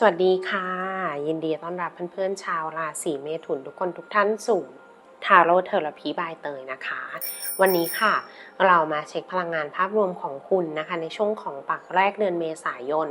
สวัสดีค่ะ ยินดีต้อนรับเพื่อนๆชาวราศีเมถุนทุกคนทุกท่านสู่ทาโร่เทอราพีบายเตยนะคะ วันนี้ค่ะ เรามาเช็คพลังงานภาพรวมของคุณนะคะ ในช่วงของปักแรกเดือนเมษายน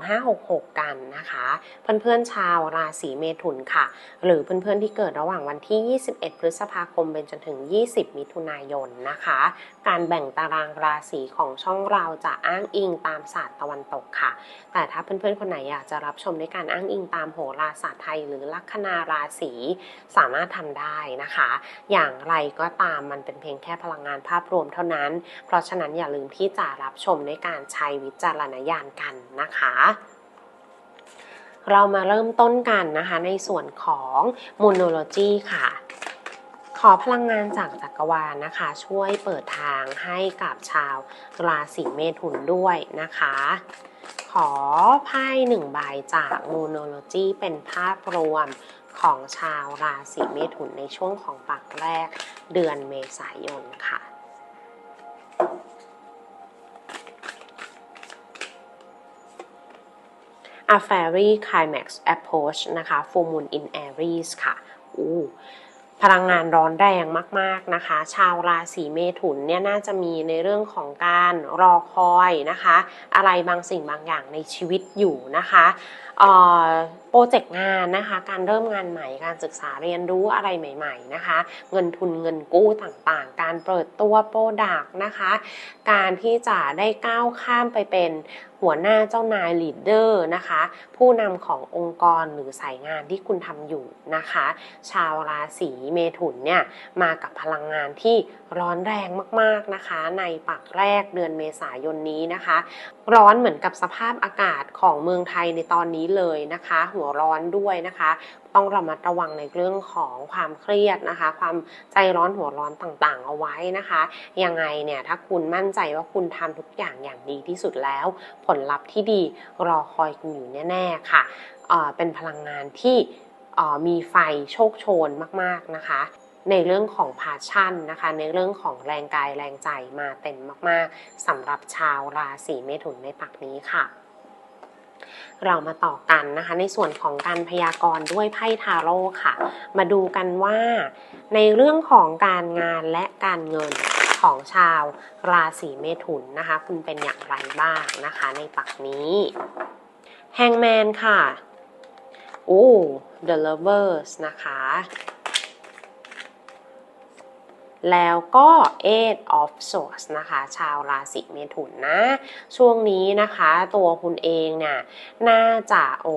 2566 กันนะคะ เพื่อนๆชาวราศีเมถุนค่ะ หรือเพื่อนๆที่เกิดระหว่างวันที่ 21 พฤษภาคมเป็นจนถึง 20 มิถุนายนนะคะ การแบ่งตารางราศีของช่องเราจะอ้างอิงตามศาสตร์ตะวันตกค่ะ แต่ถ้าเพื่อนๆคนไหนอยากจะรับชมด้วยการอ้างอิงตามโหราศาสตร์ไทย หรือลัคนาราศีสามารถทำได้นะคะ อย่างไรก็ตามมันเป็นเพียงแค่พลังงานภาพรวมเท่านั้น เพราะฉะนั้นอย่าลืมที่จะรับชมด้วยการใช้วิจารณญาณกันนะคะเรามาเริ่มต้นกันนะคะในส่วนของมูนโนโลจีค่ะ ขอพลังงานจากจักรวาลนะคะ ช่วยเปิดทางให้กับชาวราศีเมถุนด้วยนะคะ ขอไพ่หนึ่งใบจากมูโนโลจีเป็นภาพรวมของชาวราศีเมถุนในช่วงของปักแรกเดือนเมษายนค่ะ A Fairy Climax Approach นะคะ Full Moon in Aries ค่ะอู้พลังงานร้อนแรงมาก ๆนะคะ ชาวราศีเมถุนเนี่ยน่าจะมีในเรื่องของการรอคอยนะคะ อะไรบางสิ่งบางอย่างในชีวิตอยู่นะคะโปรเจกต์งานนะคะ การเริ่มงานใหม่ การศึกษาเรียนรู้อะไรใหม่ ๆนะคะ เงินทุนเงินกู้ต่างๆ การเปิดตัวโปรดักต์นะคะ การที่จะได้ก้าวข้ามไปเป็นหัวหน้าเจ้านายลีดเดอร์นะคะ ผู้นำขององค์กรหรือสายงานที่คุณทำอยู่นะคะ ชาวราศีเมถุนเนี่ยมากับพลังงานที่ร้อนแรงมากๆนะคะ ในปักแรกเดือนเมษายนนี้นะคะ ร้อนเหมือนกับสภาพอากาศของเมืองไทยในตอนนี้เลยนะคะ หัวร้อนด้วยนะคะ ต้องระมัดระวังในเรื่องของความเครียดนะคะ ความใจร้อนหัวร้อนต่างๆ เอาไว้นะคะ ยังไงเนี่ยถ้าคุณมั่นใจว่าคุณทำทุกอย่างอย่างดีที่สุดแล้ว ผลลัพธ์ที่ดีรอคอยคุณอยู่แน่ๆค่ะเเป็นพลังงานที่มีไฟโชคโชนมากๆนะคะในเรื่องของพาชั่นนะคะ ในเรื่องของแรงกายแรงใจมาเต็มมาก ๆสำหรับชาวราศีเมถุนในปักนี้ค่ะ เรามาต่อกันนะคะ ในส่วนของการพยากรณ์ด้วยไพ่ทาโร่ค่ะ มาดูกันว่า ในเรื่องของการงานและการเงินของชาวราศีเมถุนนะคะ คุณเป็นอย่างไรบ้างนะคะ ในปักนี้แฮงแมนค่ะโอ้ The Lovers นะคะ แล้วก็ Eight of Swords นะคะ ชาวราศีเมถุนนะ ช่วงนี้นะคะตัวคุณเองเนี่ยน่าจะโอ้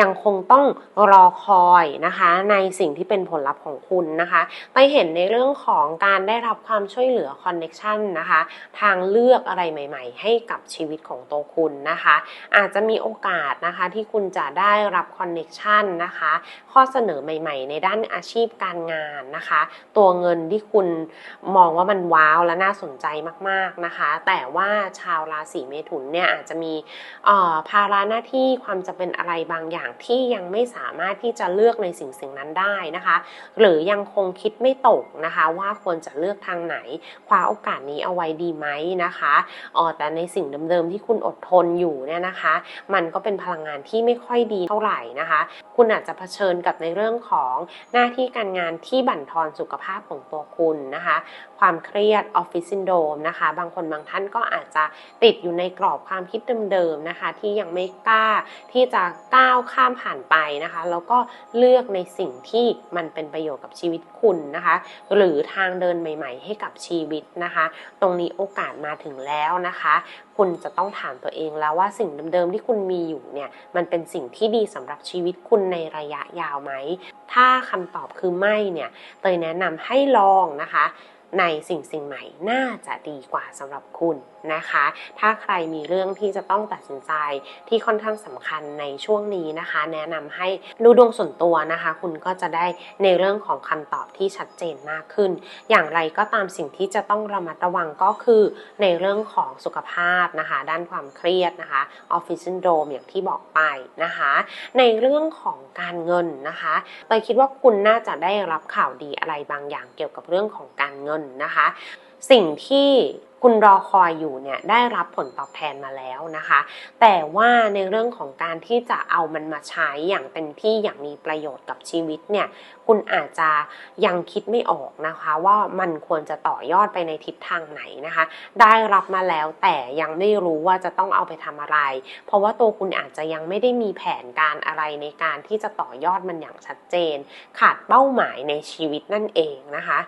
ยังคงต้องรอคอยนะคะ ในสิ่งที่เป็นผลลัพธ์ของคุณนะคะไปเห็นในเรื่องของการได้รับความช่วยเหลือคอนเน็ชันนะคะ ทางเลือกอะไรใหม่ ๆ ให้กับชีวิตของตัวคุณนะคะ อาจจะมีโอกาสนะคะที่คุณจะได้รับคอนเน็ชันนะคะ ข้อเสนอใหม่ ๆ ในด้านอาชีพการงานนะคะ ตัวเงินที่คุณมองว่ามันว้าวและน่าสนใจมากๆนะคะ แต่ว่าชาวราศีเมถุนเนี่ยอาจจะมีภาระหน้าที่ความจะเป็นอะไรบางอย่างที่ยังไม่สามารถที่จะเลือกในสิ่งสิ่งนั้นได้นะคะ หรือยังคงคิดไม่ตกนะคะ ว่าควรจะเลือกทางไหนคว้าโอกาสนี้เอาไว้ดีไหมนะคะเออแต่ในสิ่งเดิมๆที่คุณอดทนอยู่เนี่ยนะคะ มันก็เป็นพลังงานที่ไม่ค่อยดีเท่าไหร่นะคะ คุณอาจจะเผชิญกับในเรื่องของหน้าที่การงานที่บั่นทอนสุขภาพของตัวคุณนะคะ ความเครียดออฟฟิศซินโดมนะคะ บางคนบางท่านก็อาจจะติดอยู่ในกรอบความคิดเดิมๆนะคะ ที่ยังไม่กล้าที่จะก้าวข้ามผ่านไปนะคะ แล้วก็เลือกในสิ่งที่มันเป็นประโยชน์กับชีวิตคุณนะคะ หรือทางเดินใหม่ ๆ ให้กับชีวิตนะคะ ตรงนี้โอกาสมาถึงแล้วนะคะ คุณจะต้องถามตัวเองแล้วว่าสิ่งเดิมๆที่คุณมีอยู่เนี่ยมันเป็นสิ่งที่ดีสำหรับชีวิตคุณในระยะยาวไหม ถ้าคำตอบคือไม่เนี่ยเตยแนะนำให้ลองนะคะ ในสิ่งสิ่งใหม่น่าจะดีกว่าสำหรับคุณ นะคะ ถ้าใครมีเรื่องที่จะต้องตัดสินใจที่ค่อนข้างสำคัญในช่วงนี้นะคะ แนะนำให้ดูดวงส่วนตัวนะคะ คุณก็จะได้ในเรื่องของคำตอบที่ชัดเจนมากขึ้น อย่างไรก็ตามสิ่งที่จะต้องระมัดระวังก็คือในเรื่องของสุขภาพนะคะ ด้านความเครียดนะคะออฟฟิศซินโดรมอย่างที่บอกไปนะคะ ในเรื่องของการเงินนะคะเตยคิดว่าคุณน่าจะได้รับข่าวดีอะไรบางอย่างเกี่ยวกับเรื่องของการเงินนะคะ สิ่งที่ คุณรอคอยอยู่เนี่ยได้รับผลตอบแทนมาแล้วนะคะ แต่ว่าในเรื่องของการที่จะเอามันมาใช้อย่างเต็มที่อย่างมีประโยชน์กับชีวิตเนี่ยคุณอาจจะยังคิดไม่ออกนะคะ ว่ามันควรจะต่อยอดไปในทิศทางไหนนะคะ ได้รับมาแล้วแต่ยังไม่รู้ว่าจะต้องเอาไปทำอะไร เพราะว่าตัวคุณอาจจะยังไม่ได้มีแผนการอะไรในการที่จะต่อยอดมันอย่างชัดเจน ขาดเป้าหมายในชีวิตนั่นเองนะคะ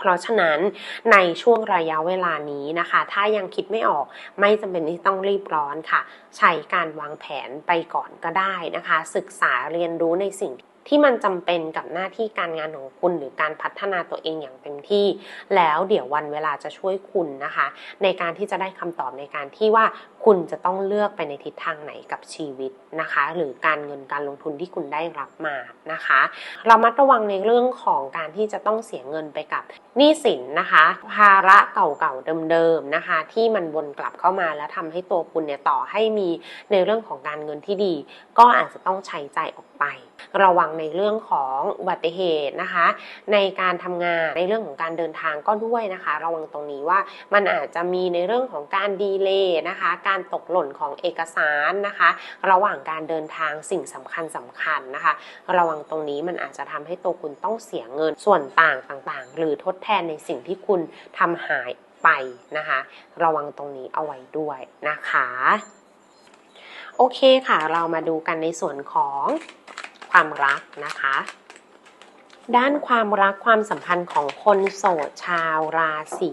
เพราะฉะนั้นในช่วงระยะเวลานี้นะคะ ถ้ายังคิดไม่ออกไม่จำเป็นที่ต้องรีบร้อนค่ะ ใช้การวางแผนไปก่อนก็ได้นะคะ ศึกษาเรียนรู้ในสิ่ง ที่มันจำเป็นกับหน้าที่การงานของคุณ หรือการพัฒนาตัวเองอย่างเต็มที่ แล้วเดี๋ยววันเวลาจะช่วยคุณนะคะ ในการที่จะได้คำตอบในการที่ว่าคุณจะต้องเลือกไปในทิศทางไหนกับชีวิตนะคะ หรือการเงินการลงทุนที่คุณได้รับมานะคะเรามัดระวังในเรื่องของการที่จะต้องเสียเงินไปกับหนี้สินนะคะ ภาระเก่าๆเดิมๆนะคะ ที่มันวนกลับเข้ามาแล้วทำให้ตัวคุณเนี่ยต่อให้มีในเรื่องของการเงินที่ดี ก็อาจจะต้องใช้ใจออกไป ระวังในเรื่องของอุบัติเหตุนะคะ ในการทำงานในเรื่องของการเดินทางก็ด้วยนะคะ ระวังตรงนี้ว่ามันอาจจะมีในเรื่องของการดีเลย์นะคะ การตกหล่นของเอกสารนะคะ ระหว่างการเดินทางสิ่งสำคัญสำคัญนะคะ ระวังตรงนี้มันอาจจะทำให้ตัวคุณต้องเสียเงินส่วนต่างต่างๆ หรือทดแทนในสิ่งที่คุณทำหายไปนะคะ ระวังตรงนี้เอาไว้ด้วยนะคะ โอเคค่ะ เรามาดูกันในส่วนของ ความรักนะคะ ด้านความรักความสัมพันธ์ของคนโสดชาวราศี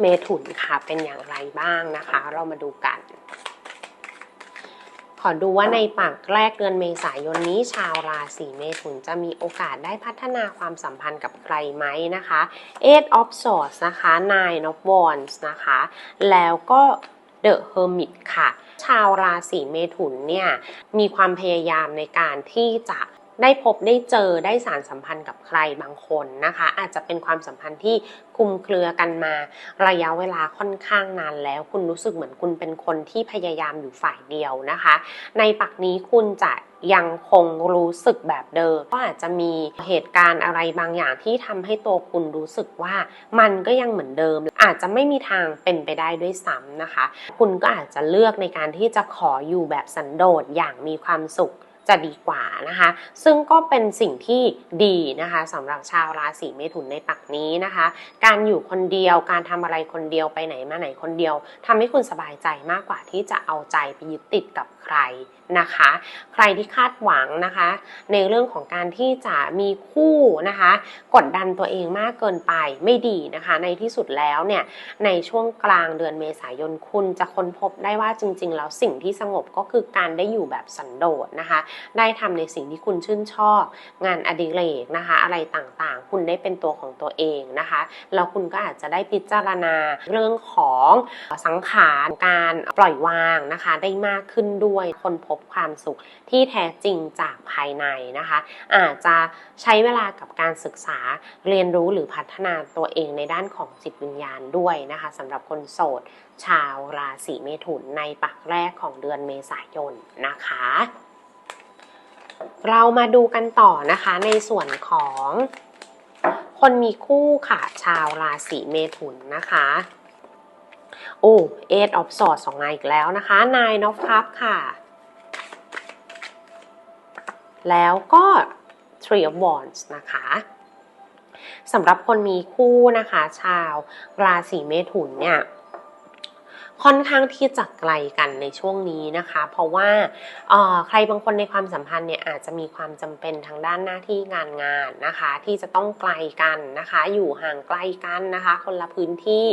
เมถุนค่ะเป็นอย่างไรบ้างนะคะ เรามาดูกัน ขอดูว่าในปากแรกเดือนเมษายนนี้ชาวราศีเมถุนจะมีโอกาสได้พัฒนาความสัมพันธ์กับใครไหมนะคะ Eight of Swords นะคะ Nine of Wands นะคะ แล้วก็ The Hermit ค่ะ ชาวราศีเมถุนเนี่ยมีความพยายามในการที่จะ ได้พบได้เจอได้สารสัมพันธ์กับใครบางคนนะคะ อาจจะเป็นความสัมพันธ์ที่คุมเครือกันมา ระยะเวลาค่อนข้างนานแล้ว คุณรู้สึกเหมือนคุณเป็นคนที่พยายามอยู่ฝ่ายเดียวนะคะ ในปักนี้คุณจะยังคงรู้สึกแบบเดิมก็อาจจะมีเหตุการณ์อะไรบางอย่างที่ทำให้ตัวคุณรู้สึกว่ามันก็ยังเหมือนเดิม อาจจะไม่มีทางเป็นไปได้ด้วยซ้ำนะคะ คุณก็อาจจะเลือกในการที่จะขออยู่แบบสันโดษอย่างมีความสุข จะดีกว่านะคะ ซึ่งก็เป็นสิ่งที่ดีนะคะสำหรับชาวราศีเมถุนในปักนี้นะคะ การอยู่คนเดียวการทำอะไรคนเดียวไปไหนมาไหนคนเดียวทำให้คุณสบายใจมากกว่าที่จะเอาใจไปยึดติดกับใครนะคะ ใครที่คาดหวังนะคะ ในเรื่องของการที่จะมีคู่นะคะ กดดันตัวเองมากเกินไปไม่ดีนะคะ ในที่สุดแล้วเนี่ยในช่วงกลางเดือนเมษายนคุณจะค้นพบได้ว่าจริง ๆ แล้วสิ่งที่สงบก็คือการได้อยู่แบบสันโดษนะคะ ได้ทำในสิ่งที่คุณชื่นชอบ งานอดิเรกนะคะ อะไรต่างๆ คุณได้เป็นตัวของตัวเองนะคะแล้วคุณก็อาจจะได้พิจารณาเรื่องของสังขารการปล่อยวางนะคะ ได้มากขึ้นด้วยคนพบความสุขที่แท้จริงจากภายในนะคะ อาจจะใช้เวลากับการศึกษาเรียนรู้หรือพัฒนาตัวเองในด้านของจิตวิญญาณด้วยนะคะสำหรับคนโสด ชาวราศีเมถุนในปักแรกของเดือนเมษายนนะคะเรามาดูกันต่อนะคะในส่วนของคนมีคู่ค่ะชาวราศีเมถุนนะคะ โอ้เอทออฟสอดสองนายอีกแล้วนะคะนายนอฟคัพค่ะ แล้วก็ Three of Wands นะคะสำหรับคนมีคู่นะคะ ชาวราศีเมถุนเนี่ย ค่อนข้างที่จะไกลกันในช่วงนี้นะคะ เพราะว่าใครบางคนในความสัมพันธ์เนี่ยอาจจะมีความจำเป็นทางด้านหน้าที่งานงานนะคะ ที่จะต้องไกลกันนะคะ อยู่ห่างไกลกันนะคะ คนละพื้นที่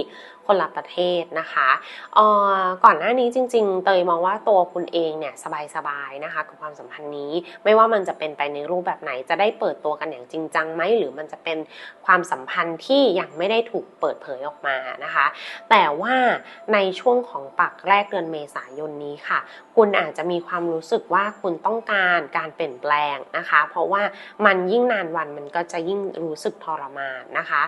คนละประเทศนะคะออก่อนหน้านี้จริง ๆ เตยมองว่าตัวคุณเองเนี่ยสบายๆนะคะกับความสัมพันธ์นี้ ไม่ว่ามันจะเป็นไปในรูปแบบไหน จะได้เปิดตัวกันอย่างจริงจังไหมหรือมันจะเป็นความสัมพันธ์ที่ยังไม่ได้ถูกเปิดเผยออกมานะคะ แต่ว่าในช่วงวงของปักแรกเดือนเมษายนนี้ค่ะ คุณอาจจะมีความรู้สึกว่าคุณต้องการการเปลี่ยนแปลงนะคะ เพราะว่ามันยิ่งนานวันมันก็จะยิ่งรู้สึกทรมานนะคะ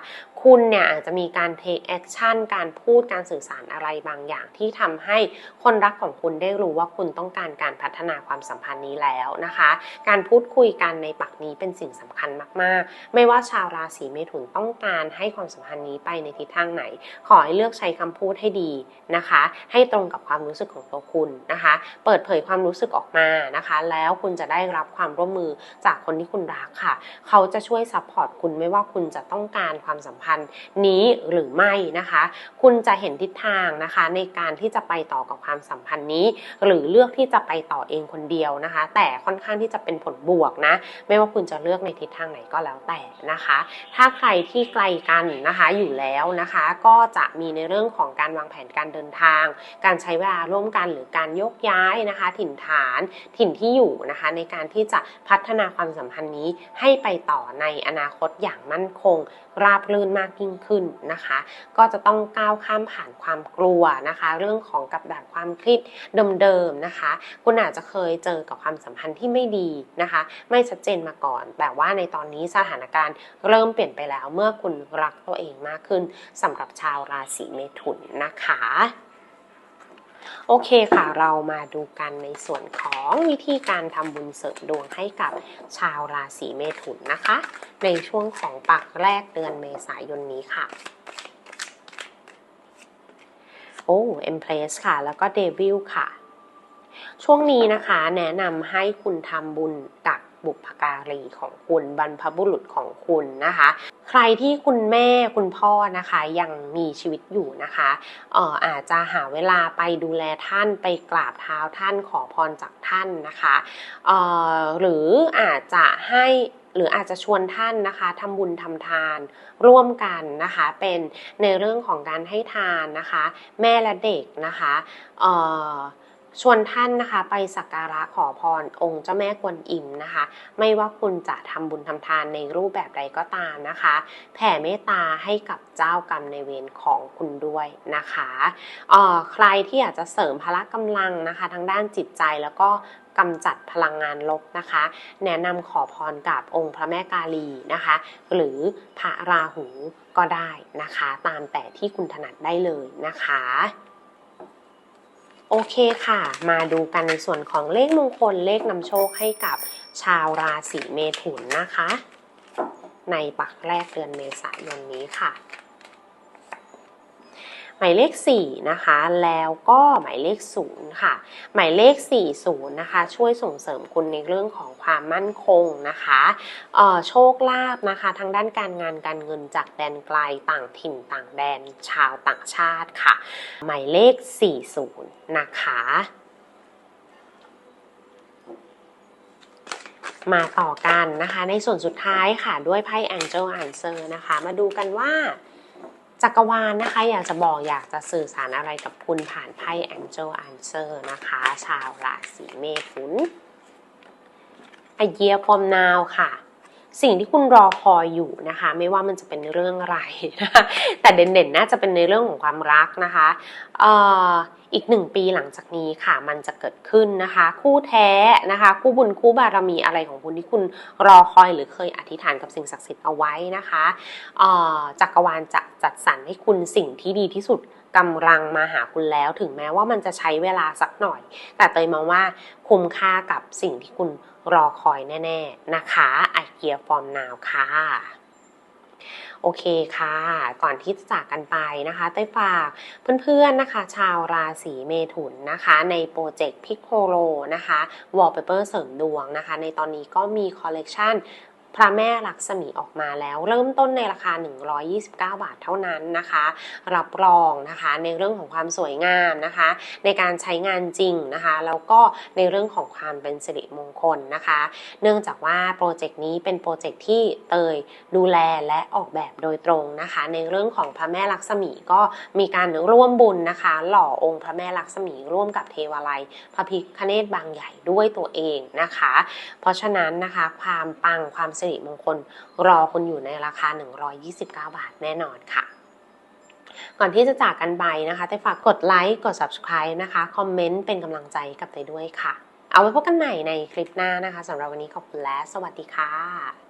คุณเนี่ยอาจจะมีการ take action การพูดการสื่อสารอะไรบางอย่างที่ทำให้คนรักของคุณได้รู้ว่าคุณต้องการการพัฒนาความสัมพันธ์นี้แล้วนะคะ การพูดคุยกันในปักนี้เป็นสิ่งสำคัญมากๆ ไม่ว่าชาวราศีเมถุนต้องการให้ความสัมพันธ์นี้ไปในทิศทางไหน ขอให้เลือกใช้คำพูดให้ดีนะคะให้ตรงกับความรู้สึกของตัวคุณนะคะ เปิดเผยความรู้สึกออกมานะคะ แล้วคุณจะได้รับความร่วมมือจากคนที่คุณรักค่ะ เขาจะช่วยซัพพอร์ตคุณไม่ว่าคุณจะต้องการความสัมพันธ์นี้หรือไม่นะคะ คุณจะเห็นทิศทางนะคะ ในการที่จะไปต่อกับความสัมพันธ์นี้ หรือเลือกที่จะไปต่อเองคนเดียวนะคะ แต่ค่อนข้างที่จะเป็นผลบวกนะ ไม่ว่าคุณจะเลือกในทิศทางไหนก็แล้วแต่นะคะ ถ้าใครที่ไกลกันนะคะอยู่แล้วนะคะ ก็จะมีในเรื่องของการวางแผนการเดินทางการใช้เวลาร่วมกันหรือการยกย้ายนะคะ ถิ่นฐานถิ่นที่อยู่นะคะ ในการที่จะพัฒนาความสัมพันธ์นี้ให้ไปต่อในอนาคตอย่างมั่นคง ราบรื่นมากยิ่งขึ้นนะคะ ก็จะต้องก้าวข้ามผ่านความกลัวนะคะ เรื่องของกับดักความคิดเดิมๆนะคะ คุณอาจจะเคยเจอกับความสัมพันธ์ที่ไม่ดีนะคะ ไม่ชัดเจนมาก่อน แต่ว่าในตอนนี้สถานการณ์เริ่มเปลี่ยนไปแล้วเมื่อคุณรักตัวเองมากขึ้นสำหรับชาวราศีเมถุนนะคะ โอเคค่ะ เรามาดูกันในส่วนของวิธีการทำบุญเสริมดวงให้กับชาวราศีเมถุนนะคะ ในช่วงของปักแรกเดือนเมษายนนี้ค่ะ โอ้เอ็มเพลสค่ะ แล้วก็เดวิลค่ะ ช่วงนี้นะคะ แนะนำให้คุณทำบุญตัก บุพการีของคุณบรรพบุรุษของคุณนะคะ ใครที่คุณแม่คุณพ่อนะคะยังมีชีวิตอยู่นะคะอออาจจะหาเวลาไปดูแลท่านไปกราบเท้าท่านขอพรจากท่านนะคะออหรืออาจจะให้หรืออาจจะชวนท่านนะคะทำบุญทำทานร่วมกันนะคะเป็นในเรื่องของการให้ทานนะคะ แม่และเด็กนะคะเอ่อ ชวนท่านนะคะไปสักการะขอพรองค์เจ้าแม่กวนอิมนะคะ ไม่ว่าคุณจะทำบุญทำทานในรูปแบบใดก็ตามนะคะ แผ่เมตตาให้กับเจ้ากรรมในเวรของคุณด้วยนะคะออใครที่อยากจะเสริมพละกำลังนะคะทางด้านจิตใจแล้วก็กำจัดพลังงานลบนะคะ แนะนำขอพรกับองค์พระแม่กาลีนะคะ หรือพระราหูก็ได้นะคะ ตามแต่ที่คุณถนัดได้เลยนะคะ โอเคค่ะ มาดูกันในส่วนของเลขมงคลเลขนำโชคให้กับชาวราศีเมถุนนะคะ ในปักแรกเดือนเมษายนนี้ค่ะ หมายเลข 4 นะคะ แล้วก็หมายเลข 0 ค่ะ หมายเลข 40 นะคะ ช่วยส่งเสริมคุณในเรื่องของความมั่นคงนะคะออโชคลาภนะคะ ทางด้านการงานการเงินจากแดนไกลต่างถิ่นต่างแดนชาวต่างชาติค่ะ หมายเลข 40 นะคะมาต่อกันนะคะ ในส่วนสุดท้ายค่ะด้วยไพ่ Angel Answer นะคะ มาดูกันว่า จักรวาลนะคะอยากจะบอกอยากจะสื่อสารอะไรกับคุณผ่านไพ่ Angel Answer นะคะ ชาวราศีเมถุน A year from now ค่ะ สิ่งที่คุณรอคอยอยู่นะคะ ไม่ว่ามันจะเป็นเรื่องอะไรนะคะแต่เด่นๆน่าจะเป็นในเรื่องของความรักนะคะอีกหนึ่งปีหลังจากนี้ค่ะ มันจะเกิดขึ้นนะคะ คู่แท้นะคะ คู่บุญคู่บารมีอะไรของคุณที่คุณรอคอยหรือเคยอธิษฐานกับสิ่งศักดิ์สิทธิ์เอาไว้นะคะจักรวาลจะจัดสรรให้คุณสิ่งที่ดีที่สุด กำลังมาหาคุณแล้ว ถึงแม้ว่ามันจะใช้เวลาสักหน่อย แต่เตยมองว่าคุ้มค่ากับสิ่งที่คุณรอคอยแน่ ๆ นะคะไอเกียฟอร์มนาวค่ะโอเคค่ะ ก่อนที่จะจากกันไปนะคะเต้ยฝากเพื่อนๆนะคะ ชาวราศีเมถุนนะคะ ในโปรเจกต์พิกโพโลนะคะวอลเปเปอร์เสริมดวงนะคะ ในตอนนี้ก็มีคอลเลกชัน พระแม่ลักษมีออกมาแล้ว เริ่มต้นในราคา 129 บาทเท่านั้นนะคะ รับรองนะคะในเรื่องของความสวยงามนะคะ ในการใช้งานจริงนะคะแล้วก็ในเรื่องของความเป็นสิริมงคลนะคะ เนื่องจากว่าโปรเจกต์นี้เป็นโปรเจกต์ที่เตยดูแลและออกแบบโดยตรงนะคะ ในเรื่องของพระแม่ลักษมีก็มีการร่วมบุญนะคะ หล่อองค์พระแม่ลักษมีร่วมกับเทวาลัย พระพิคเนตบางใหญ่ด้วยตัวเองนะคะ เพราะฉะนั้นนะคะความปังความสิริมงคล รอคุณอยู่ในราคา 129 บาทแน่นอนค่ะ ก่อนที่จะจากกันไปนะคะแต่ฝากกดไลค์กด subscribe นะคะคอมเมนต์เป็นกำลังใจกับเตยด้วยค่ะ เอาไว้พบกันใหม่ในคลิปหน้านะคะสำหรับวันนี้ขอบคุณและสวัสดีค่ะ